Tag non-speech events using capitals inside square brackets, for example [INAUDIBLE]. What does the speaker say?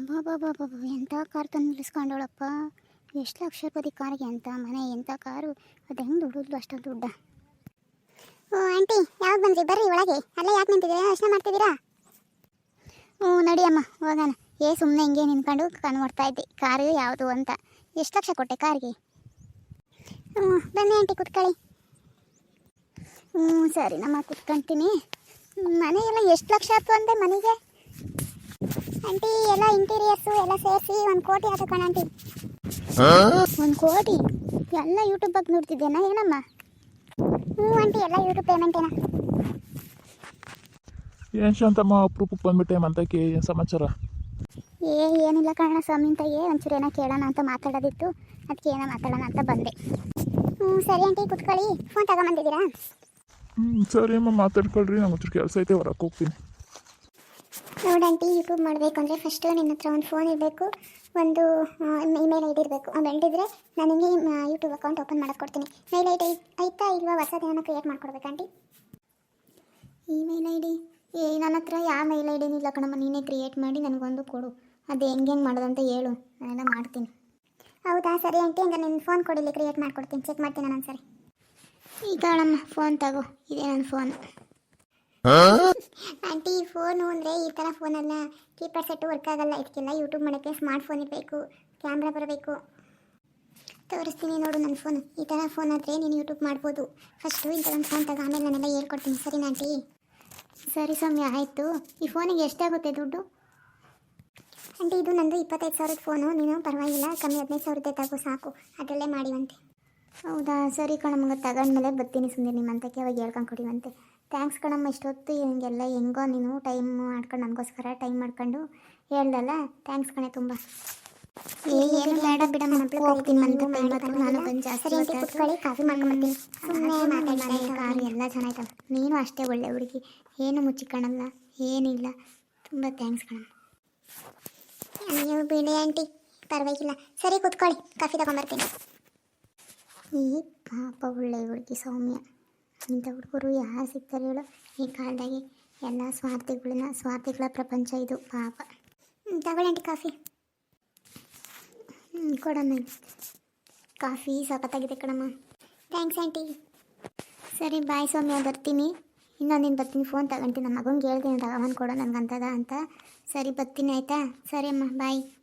ಅಬ್ಬಬ್ಬಬ್ಬಬ್ಬ ಎಂಥ ಕಾರ್ ತಂದು ನಿಲ್ಲಿಸ್ಕೊಂಡವಳಪ್ಪ ಎಷ್ಟು ಲಕ್ಷ ರೂಪಾಯಿ ಕಾರಿಗೆ ಅಂತ ಮನೆ ಎಂಥ ಕಾರು? ಅದು ಹೆಂಗೆ ದುಡ್ಡು ಅಷ್ಟೊಂದು ದುಡ್ಡ? ಓ ಆಂಟಿ ಯಾವಾಗ ಬಂದ್ರಿ? ಬರ್ರಿ ಒಳಗೆ. ಅಲ್ಲೇ ಯಾಕೆ ನಿಂತಿದ್ದೀರಾ? ಯೋಚನೆ ಮಾಡ್ತಿದ್ದೀರಾ? ಹ್ಞೂ ನಡಿಯಮ್ಮ ಹೋಗೋಣ. ಏ ಸುಮ್ಮನೆ ಹಿಂಗೆ ನಿಂತ್ಕೊಂಡು ಕಣ್ಣು ನೋಡ್ತಾ ಇದ್ದೆ. ಕಾರು ಯಾವುದು ಅಂತ. ಎಷ್ಟು ಲಕ್ಷ ಕೊಟ್ಟೆ ಕಾರಿಗೆ? ಹ್ಞೂ ಬನ್ನಿ ಆಂಟಿ ಕುತ್ಕೊಳ್ಳಿ. ಹ್ಞೂ ಸರಿ ನಮ್ಮ ಕುತ್ಕೊಂತೀನಿ. ಮನೆಯೆಲ್ಲ ಎಷ್ಟು ಲಕ್ಷ ಆಯ್ತು ಅಂದೆ ಮನೆಗೆ? ಆಂಟಿ ಎಲ್ಲ ಇಂಟೀರಿಯರ್ಸು ಎಲ್ಲ ಸೇರಿಸಿ ಒಂದು ಕೋಟಿ ಆಯ್ತು ಕಣ ಆಂಟಿ ಒಂದು ಕೋಟಿ? ಎಲ್ಲ ಯೂಟ್ಯೂಬ್ ಬಗ್ಗೆ ನೋಡ್ತಿದ್ದೇನಾ ಏನಮ್ಮ? ಹ್ಞೂ ಆಂಟಿ ಎಲ್ಲ ಯೂಟ್ಯೂಬ್ ಪೇಮೆಂಟೇನಾ ಏನು? ಶಾಂತಮ್ಮ ಅಪ್ರೂಪಕ್ಕೆ ಬಂದ್ಬಿಟ್ಟೆ ಮಂತಕ್ಕೆ ಏನು ಸಮಾಚಾರ? ಏ ಏನಿಲ್ಲ ಕಣ ಸ್ವಾಮಿ ಅಂತ ಏ ಒಂಚೂರು ಏನೋ ಕೇಳೋಣ ಅಂತ ಮಾತಾಡೋದಿತ್ತು. ಅದಕ್ಕೆ ಏನೋ ಮಾತಾಡೋಣ ಅಂತ ಬಂದೆ. ಹ್ಞೂ ಸರಿ ಆಂಟಿ ಕುತ್ಕೊಳ್ಳಿ. ಫೋನ್ ತಗೊಂಬಂದಿದ್ದೀರಾ? ಹ್ಞೂ ಸರಿ ಅಮ್ಮ ಮಾತಾಡ್ಕೊಳ್ರಿ. ನಂಗೆ ಒಂಚೂರು ಕೆಲಸ ಐತೆ ಹೊರಕ್ಕೆ ಹೋಗ್ತೀನಿ. ನೋಡಿ ಆಂಟಿ ಯೂಟ್ಯೂಬ್ ಅಂದರೆ ಫಸ್ಟು ನಿನ್ನ ಹತ್ರ ಒಂದು ಫೋನ್ ಇರಬೇಕು ಒಂದು ಇಮೇಲ್ ಐ ಡಿ ಇರಬೇಕು. ಬೆಳೆದಿದ್ರೆ ನಾನು ನಿಮಗೆ ಯೂಟ್ಯೂಬ್ ಅಕೌಂಟ್ ಓಪನ್ ಮಾಡಿಸ್ಕೊಡ್ತೀನಿ ಮೇಲ್ ಐ ಡಿ ಐತಾ ಇಲ್ವಾ ಹೊಸದೇನೋ ಕ್ರಿಯೇಟ್ ಮಾಡ್ಕೊಡ್ಬೇಕು ಆಂಟಿ? ಇಮೇಲ್ ಐ ಡಿ ಏ ನನ್ನ ಹತ್ರ ಯಾವ ಮೇಲ್ ಐ ಡಿನೂ ಇಲ್ಲ ಕಣಮ್ಮ ನೀನೇ ಕ್ರಿಯೇಟ್ ಮಾಡಿ ನನಗೊಂದು ಕೊಡು. ಅದು ಹೆಂಗೆ ಹೆಂಗೆ ಮಾಡೋದಂತ ಹೇಳು. ನಾನೆಲ್ಲ ಮಾಡ್ತೀನಿ. ಹೌದಾ? ಸರಿ ಆಂಟಿ ಹಂಗೆ ನಿನ್ನ ಫೋನ್ ಕೊಡಿಲಿ ಕ್ರಿಯೇಟ್ ಮಾಡ್ಕೊಡ್ತೀನಿ. ಚೆಕ್ ಮಾಡ್ತೀನಿ ನಾನು ಸರಿ ಈಗ ಅಣ್ಣಮ್ಮ ಫೋನ್ ತಗೋ. ಇದೇ ನನ್ನ ಫೋನ್ [LAUGHS] ಆಂಟಿ ಫೋನು ಅಂದರೆ ಈ ಥರ ಅಲ್ಲ. ಕೀಪ್ಯಾಡ್ ಸೆಟ್ ವರ್ಕ್ ಆಗಲ್ಲ. ಇದಕ್ಕೆಲ್ಲ ಯೂಟ್ಯೂಬ್ ಮಾಡಕ್ಕೆ ಸ್ಮಾರ್ಟ್ ಫೋನ್ ಇರಬೇಕು. ಕ್ಯಾಮ್ರಾ ಬರಬೇಕು. ತೋರಿಸ್ತೀನಿ ನೋಡು ನನ್ನ ಫೋನ್ ಈ ಥರ ಫೋನ್ ಆದರೆ ನೀನು ಯೂಟ್ಯೂಬ್ ಮಾಡ್ಬೋದು. ಫಸ್ಟು ಇಂಥ ಒಂದು ಫೋನ್ ತಗೋ, ಆಮೇಲೆ ನಾನೆಲ್ಲ ಹೇಳ್ಕೊಡ್ತೀನಿ. ಸರಿ ಆಂಟಿ? ಸರಿ ಸೌಮ್ಯ, ಆಯಿತು. ಈ ಫೋನಿಗೆ ಎಷ್ಟಾಗುತ್ತೆ ದುಡ್ಡು? ಆಂಟಿ, ಇದು ನಂದು ಇಪ್ಪತ್ತೈದು ಸಾವಿರದ ಫೋನು ನೀನು ಪರವಾಗಿಲ್ಲ. ಕಮ್ಮಿ ಹದಿನೈದು ಸಾವಿರದ್ದೇ ತಗೋ, ಸಾಕು. ಅದರಲ್ಲೇ ಮಾಡಿವಂತೆ ಹೌದಾ? ಸರಿ ಕಣಮ್ಮ, ತಗೊಂಡ್ಮೇಲೆ ಬರ್ತೀನಿ ಸುಮ್ಮನೆ ನಿಮ್ಮಂತಕ್ಕೆ. ಅವಾಗ ಹೇಳ್ಕೊಂಡು ಕೊಡಿವಂತೆ ಥ್ಯಾಂಕ್ಸ್ ಕಣಮ್ಮ ಇಷ್ಟೊತ್ತು ಹಿಂಗೆಲ್ಲ ಹೆಂಗೋ ನೀನು ಟೈಮ್ ಮಾಡ್ಕೊಂಡು ನನಗೋಸ್ಕರ ಟೈಮ್ ಮಾಡ್ಕೊಂಡು ಹೇಳ್ದಲ್ಲ? ಥ್ಯಾಂಕ್ಸ್ ಕಣೆ ತುಂಬ. ಬೇಡ ಬಿಡಮ್ಮ ಹೋಗ್ತೀನಿ ಅಂತ ನಾನು ಬಂದು ಜಾಸ್ತಿ ಕುತ್ಕೊಳ್ಳಿ ಕಾಫಿ ಮಾಡ್ಕೊಂಬರ್ತೀನಿ ಸುಮ್ಮನೆ ಮಾತಾಡಿ ಎಲ್ಲ ಚೆನ್ನಾಯ್ತಲ್ಲ. ನೀನು ಅಷ್ಟೇ ಒಳ್ಳೆ ಹುಡುಗಿ. ಏನು ಮುಚ್ಚಿಕೊಳ್ಳಲ್ಲ ಏನಿಲ್ಲ. ತುಂಬ ಥ್ಯಾಂಕ್ಸ್ ಕಣಮ್ಮ. ನೀವು ಬಿಡಿ ಆಂಟಿ ಪರವಾಗಿಲ್ಲ. ಸರಿ ಕುತ್ಕೊಳ್ಳಿ ಕಾಫಿ ತಗೊಂಬರ್ತೀನಿ ಈ ಪಾಪ ಒಳ್ಳೆ ಹುಡುಗಿ ಸೌಮ್ಯ. ಇಂಥ ಹುಡುಗರು ಯಾರು ಸಿಗ್ತಾರೆ ಹೇಳು. ಈ ಕಾಲದಾಗೆ ಎಲ್ಲ ಸ್ವಾರ್ಥಿಗಳನ್ನ ಸ್ವಾರ್ಥಿಗಳ ಪ್ರಪಂಚ ಇದು, ಪಾಪ. Aunty coffee. ಕೊಡಮ್ಮ ಕಾಫಿ ಸಖತ್ತಾಗಿದೆ ಕಣಮ್ಮ. Thanks aunty. ಸರಿ, ಬಾಯ್ ಸ್ವಾಮಿ ಬರ್ತೀನಿ. ಇನ್ನೊಂದು ನೀನು ಬರ್ತೀನಿ ಫೋನ್ ತಗೊಂತೀನಿ. ನಮ್ಮ ಮಗನಿಗೆ ಹೇಳ್ತೀನಿ ತಗೊಂಡು ಕೊಡೋ ನನಗಂತದ ಅಂತ. ಸರಿ, ಬರ್ತೀನಿ, ಆಯಿತಾ? ಸರಿ ಅಮ್ಮ, ಬಾಯ್.